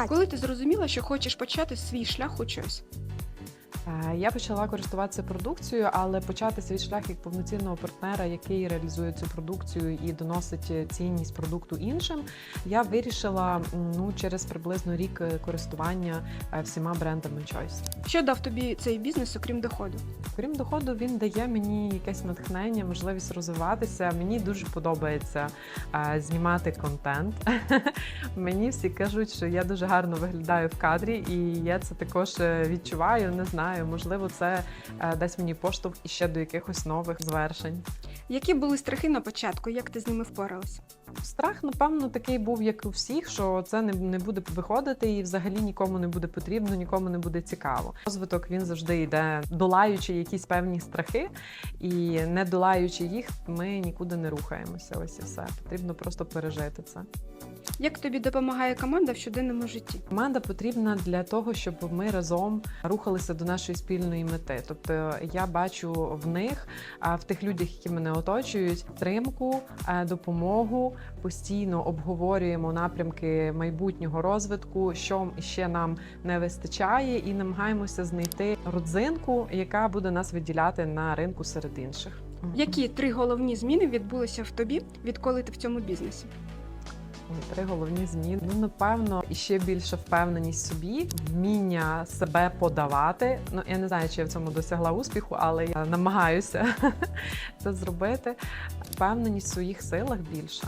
Катя. Коли ти зрозуміла, що хочеш почати свій шлях у чомусь? Е, Я почала користуватися продукцією, але почати свій шлях як повноцінного партнера, який реалізує цю продукцію і доносить цінність продукту іншим. Я вирішила ну через приблизно рік е, користування е, всіма брендами Choice. Що дав тобі цей бізнес, окрім доходу? Крім доходу, він дає мені якесь натхнення, можливість розвиватися. Мені дуже подобається знімати контент. мені всі кажуть, що я дуже гарно виглядаю в кадрі, і я це також відчуваю. Не знаю, можливо, це е, дасть мені поштовх іще до якихось нових звершень. Які були страхи на початку? Як ти з ними впоралася? Страх, напевно, такий був, як у всіх, що це не, не буде виходити і взагалі нікому не буде потрібно, нікому не буде цікаво. Розвиток він завжди йде, долаючи якісь певні страхи, і не долаючи їх, ми нікуди не рухаємося. Ось і все. Потрібно просто пережити це. Як тобі допомагає команда в щоденному житті? Команда потрібна для того, щоб ми разом рухалися до нашої спільної мети. Тобто я бачу в них, а в тих людях, які мене оточують, підтримку, е, допомогу. Постійно обговорюємо напрямки майбутнього розвитку, що ще нам не вистачає, і намагаємося знайти родзинку, яка буде нас виділяти на ринку серед інших. Які три головні зміни відбулися в тобі, відколи ти в цьому бізнесі? Три головні зміни. Ну, напевно, і ще більше впевненість собі, вміння себе подавати. Ну, я не знаю, чи я в цьому досягла успіху, але я намагаюся це зробити. Впевненість в своїх силах більше.